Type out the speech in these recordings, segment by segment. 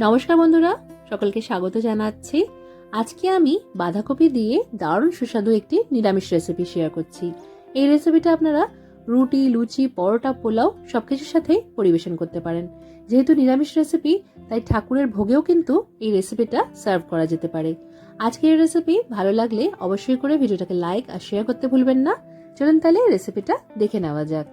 নমস্কার বন্ধুরা, সকলকে স্বাগত জানাচ্ছি। আজকে আমি বাঁধাকপি দিয়ে দারুণ সুস্বাদু একটি নিরামিষ রেসিপি শেয়ার করছি। এই রেসিপিটা আপনারা রুটি, লুচি, পরোটা, পোলাও সবকিছুর সাথেই পরিবেশন করতে পারেন। যেহেতু নিরামিষ রেসিপি তাই ঠাকুরের ভোগেও কিন্তু এই রেসিপিটা সার্ভ করা যেতে পারে। আজকের এই রেসিপি ভালো লাগলে অবশ্যই করে ভিডিওটাকে লাইক আর শেয়ার করতে ভুলবেন না। চলুন তাহলে রেসিপিটা দেখে নেওয়া যাক।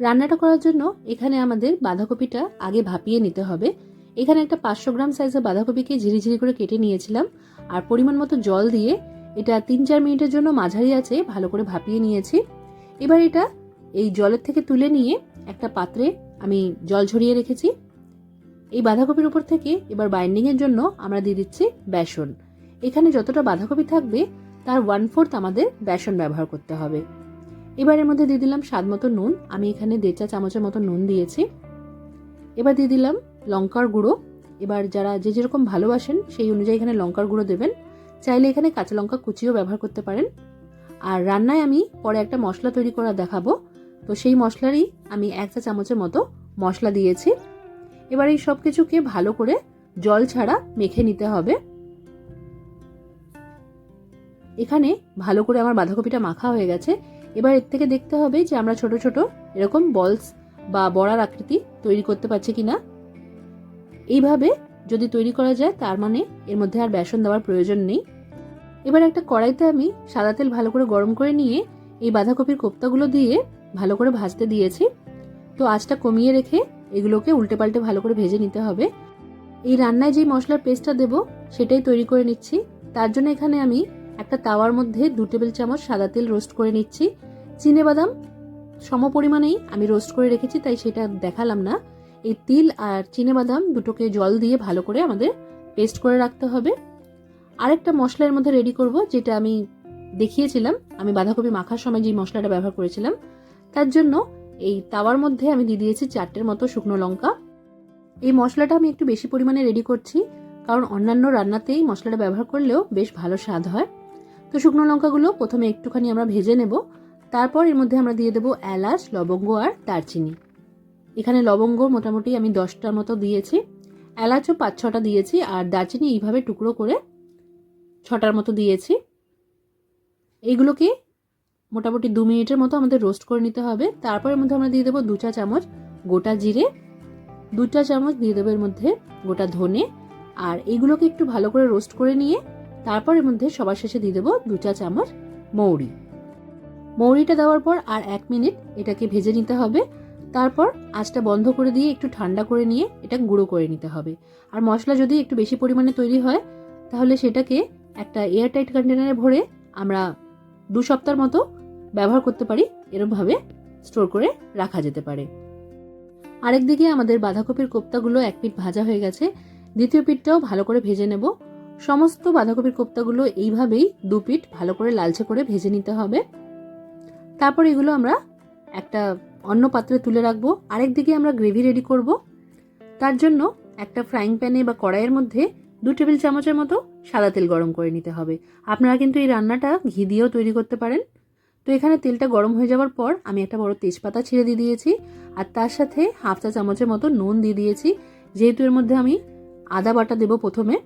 রান্নাটা করার জন্য এখানে আমাদের বাঁধাকপিটা আগে ভাপিয়ে নিতে হবে। এখানে একটা পাঁচশো গ্রাম সাইজের বাঁধাকপিকে ঝিরিঝিরি করে কেটে নিয়েছিলাম, আর পরিমাণ মতো জল দিয়ে এটা তিন চার মিনিটের জন্য মাঝারি আছে, ভালো করে ভাপিয়ে নিয়েছি। এবার এটা এই জলের থেকে তুলে নিয়ে একটা পাত্রে আমি জল ঝরিয়ে রেখেছি। এই বাঁধাকপির উপর থেকে এবার বাইন্ডিংয়ের জন্য আমরা দিয়ে দিচ্ছি বেসন। এখানে যতটা বাঁধাকপি থাকবে, তার ওয়ান ফোর্থ আমাদের বেসন ব্যবহার করতে হবে। এবার এর মধ্যে দিয়ে দিলাম স্বাদ মতো নুন। আমি এখানে দেড় চা চামচের মতো নুন দিয়েছি। এবার দিয়ে দিলাম লঙ্কার গুঁড়ো। এবার যারা যে যেরকম ভালোবাসেন, সেই অনুযায়ী এখানে লঙ্কার গুঁড়ো দেবেন। চাইলে এখানে কাঁচা লঙ্কা কুচিও ব্যবহার করতে পারেন। আর রান্নায় আমি পরে একটা মশলা তৈরি করা দেখাবো। তো সেই মশলারই আমি এক চা চামচের মতো মশলা দিয়েছি। এবার এই সব কিছুকে ভালো করে জল ছাড়া মেখে নিতে হবে। এখানে ভালো করে আমার বাঁধাকপিটা মাখা হয়ে গেছে। এবার এর থেকে দেখতে হবে যে আমরা ছোট ছোট এরকম বলস বা বড়ার আকৃতি তৈরি করতে পারছি কিনা। এইভাবে যদি তৈরি করা যায়, তার মানে এর মধ্যে আর বেসন দেওয়ার প্রয়োজন নেই। এবার একটা কড়াইতে আমি সাদা তেল ভালো করে গরম করে নিয়ে এই বাঁধাকপির কোপ্তাগুলো দিয়ে ভালো করে ভাজতে দিয়েছি। তো আঁচটা কমিয়ে রেখে এগুলোকে উল্টে পাল্টে ভালো করে ভেজে নিতে হবে। এই রান্নায় যে মশলার পেস্টটা দেব, সেটাই তৈরি করে নিচ্ছি। তার জন্য এখানে আমি একটা তাওয়ার মধ্যে দু টেবিল চামচ সাদা তেল রোস্ট করে নিচ্ছি। চিনে বাদাম সম পরিমাণেই আমি রোস্ট করে রেখেছি, তাই সেটা দেখালাম না। এই তিল আর বাদাম দুটোকে জল দিয়ে ভালো করে আমাদের পেস্ট করে রাখতে হবে। আরেকটা মশলার মধ্যে রেডি করব, যেটা আমি দেখিয়েছিলাম, আমি বাঁধাকপি মাখার সময় যে মশলাটা ব্যবহার করেছিলাম, তার জন্য এই তাওয়ার মধ্যে আমি দিয়ে দিয়েছি চারটের মতো শুকনো লঙ্কা। এই মশলাটা আমি একটু বেশি পরিমাণে রেডি করছি, কারণ অন্যান্য রান্নাতেই মশলাটা ব্যবহার করলেও বেশ ভালো স্বাদ হয়। তো শুকনো লঙ্কাগুলো প্রথমে একটুখানি আমরা ভেজে নেব, তারপর এর মধ্যে আমরা দিয়ে দেবো এলাচ, লবঙ্গ আর দারচিনি। এখানে লবঙ্গ মোটামুটি আমি দশটার মতো দিয়েছি, এলাচও পাঁচ ছটা দিয়েছি, আর দারচিনি এইভাবে টুকরো করে ছটার মতো দিয়েছি। এইগুলোকে মোটামুটি দু মিনিটের মতো আমাদের রোস্ট করে নিতে হবে। তারপর এর মধ্যে আমরা দিয়ে দেবো দু চা চামচ গোটা জিরে, দু চা চামচ দিয়ে দেবো এর মধ্যে গোটা ধনে, আর এগুলোকে একটু ভালো করে রোস্ট করে নিয়ে তারপর এর মধ্যে সবার শেষে দিয়ে দেবো দু চা চামচ মৌরি। মৌরিটা দেওয়ার পর আর এক মিনিট এটাকে ভেজে নিতে হবে। তারপর আঁচটা বন্ধ করে দিয়ে একটু ঠান্ডা করে নিয়ে এটা গুঁড়ো করে নিতে হবে। আর মশলা যদি একটু বেশি পরিমাণে তৈরি হয়, তাহলে সেটাকে একটা এয়ারটাইট কন্টেনারে ভরে আমরা দু সপ্তাহের মতো ব্যবহার করতে পারি, এরমভাবে স্টোর করে রাখা যেতে পারে। আরেকদিকে আমাদের বাঁধাকপির কোপ্তাগুলো এক পিঠ ভাজা হয়ে গেছে, দ্বিতীয় পিঠটাও ভালো করে ভেজে নেব। সমস্ত বাঁধাকপির কোপ্তাগুলো এইভাবেই দু পিঠ ভালো করে লালচে করে ভেজে নিতে হবে। তারপর এগুলো আমরা একটা অন্য পাত্রে তুলে রাখব। আরেক দিকে আমরা গ্রেভি রেডি করব। তার জন্য একটা ফ্রাইং প্যানে বা কড়াইয়ের মধ্যে দু টেবিল চামচের মতো সাদা তেল গরম করে নিতে হবে। আপনারা কিন্তু এই রান্নাটা ঘি দিয়েও তৈরি করতে পারেন। তো এখানে তেলটা গরম হয়ে যাওয়ার পর আমি একটা বড় তেজপাতা ছিঁড়ে দিয়ে দিয়েছি আর তার সাথে হাফ চা চামচের মতো নুন দিয়ে দিয়েছি। যেহেতু এর মধ্যে আমি আদা বাটা দেবো প্রথমে,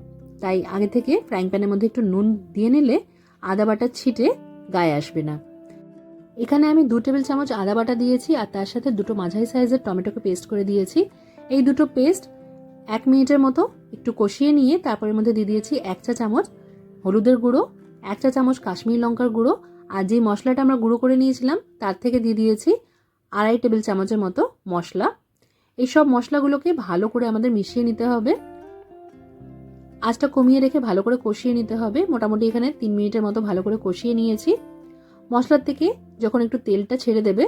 তাই আগে থেকে ফ্রাইং প্যানের মধ্যে একটু নুন দিয়ে নিলে আদা বাটা ছিটে গায়ে আসবে না। এখানে আমি দু টেবিল চামচ আদা বাটা দিয়েছি আর তার সাথে দুটো মাঝারি সাইজের টমেটোকে পেস্ট করে দিয়েছি। এই দুটো পেস্ট এক মিনিটের মতো একটু কষিয়ে নিয়ে তারপরের মধ্যে দিয়ে দিয়েছি এক চা চামচ হলুদের গুঁড়ো, এক চা চামচ কাশ্মীর লঙ্কার গুঁড়ো আর যে মশলাটা আমরা গুঁড়ো করে নিয়েছিলাম তার থেকে দিয়ে দিয়েছি আড়াই টেবিল চামচের মতো মশলা। এই সব মশলাগুলোকে ভালো করে আমাদের মিশিয়ে নিতে হবে। আঁচটা কমিয়ে রেখে ভালো করে কষিয়ে নিতে হবে। মোটামুটি এখানে তিন মিনিটের মতো ভালো করে কষিয়ে নিয়েছি। মশলার থেকে যখন একটু তেলটা ছেড়ে দেবে,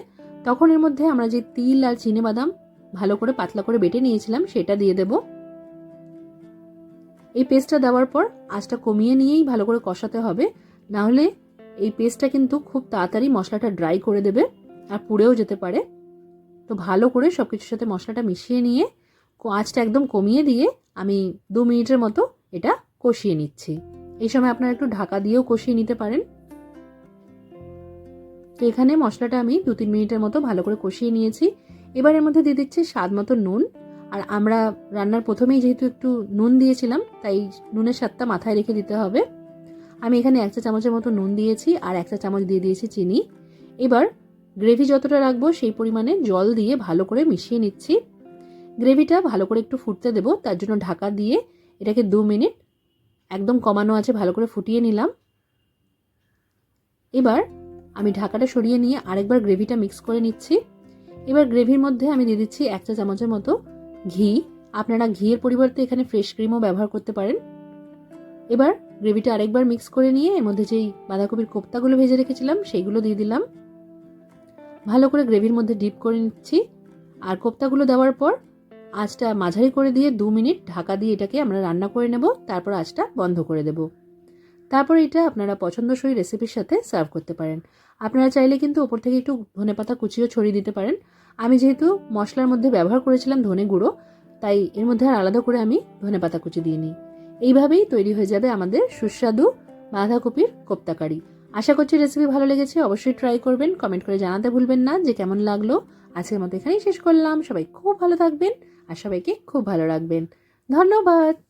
তখন এর মধ্যে আমরা যে তিল আর চিনে বাদাম ভালো করে পাতলা করে বেটে নিয়েছিলাম, সেটা দিয়ে দেব। এই পেস্টটা দেওয়ার পর আঁচটা কমিয়ে নিয়েই ভালো করে কষাতে হবে। না হলে এই পেস্টটা কিন্তু খুব তাড়াতাড়ি মশলাটা ড্রাই করে দেবে আর পুড়েও যেতে পারে। তো ভালো করে সব কিছুর সাথে মশলাটা মিশিয়ে নিয়ে আঁচটা একদম কমিয়ে দিয়ে আমি দু মিনিটের মতো এটা কষিয়ে নিচ্ছি। এই সময় আপনারা একটু ঢাকা দিয়েও কষিয়ে নিতে পারেন। তো এখানে মশলাটা আমি দু তিন মিনিটের মতো ভালো করে কষিয়ে নিয়েছি। এবার এর মধ্যে দিয়ে দিচ্ছি স্বাদ মতো নুন। আর আমরা রান্নার প্রথমেই যেহেতু একটু নুন দিয়েছিলাম, তাই নুনের স্বাদটা মাথায় রেখে দিতে হবে। আমি এখানে এক চা চামচের মতো নুন দিয়েছি আর এক চা চামচ দিয়ে দিয়েছি চিনি। এবার গ্রেভি যতটা রাখব সেই পরিমাণে জল দিয়ে ভালো করে মিশিয়ে নিচ্ছি। গ্রেভিটা ভালো করে একটু ফুটতে দেবো, তার জন্য ঢাকা দিয়ে এটাকে দু মিনিট একদম কমানো আছে ভালো করে ফুটিয়ে নিলাম। এবার আমি ঢাকাটা সরিয়ে নিয়ে আরেকবার গ্রেভিটা মিক্স করে নিচ্ছি। এবার গ্রেভির মধ্যে আমি দিয়ে দিচ্ছি এক চা চামচের মতো ঘি। আপনারা ঘিয়ের পরিবর্তে এখানে ফ্রেশ ক্রিমও ব্যবহার করতে পারেন। এবার গ্রেভিটা আরেকবার মিক্স করে নিয়ে এর মধ্যে যেই বাঁধাকপির কোপ্তাগুলো ভেজে রেখেছিলাম, সেইগুলো দিয়ে দিলাম। ভালো করে গ্রেভির মধ্যে ডিপ করে নিচ্ছি। আর কোপ্তাগুলো দেওয়ার পর আঁচটা মাঝারি করে দিয়ে দু মিনিট ঢাকা দিয়ে এটাকে আমরা রান্না করে নেব, তারপর আঁচটা বন্ধ করে দেব। তারপর এটা আপনারা পছন্দসই রেসিপির সাথে সার্ভ করতে পারেন। আপনারা চাইলে কিন্তু ওপর থেকে একটু ধনেপাতা কুচিও ছড়িয়ে দিতে পারেন। আমি যেহেতু মশলার মধ্যে ব্যবহার করেছিলাম ধনে গুঁড়ো, তাই এর মধ্যে আর আলাদা করে আমি ধনেপাতা কুচি দিয়ে নিই। এইভাবেই তৈরি হয়ে যাবে আমাদের সুস্বাদু বাঁধাকপির কোপ্তাকারি। আশা করছি রেসিপি ভালো লেগেছে, অবশ্যই ট্রাই করবেন কমেন্ট করে জানাতে ভুলবেন না, যে কেমন লাগল। আজকের মতো এখানেই শেষ করলাম, সবাই খুব ভালো থাকবেন আর সবাইকে খুব ভালো রাখবেন। ধন্যবাদ!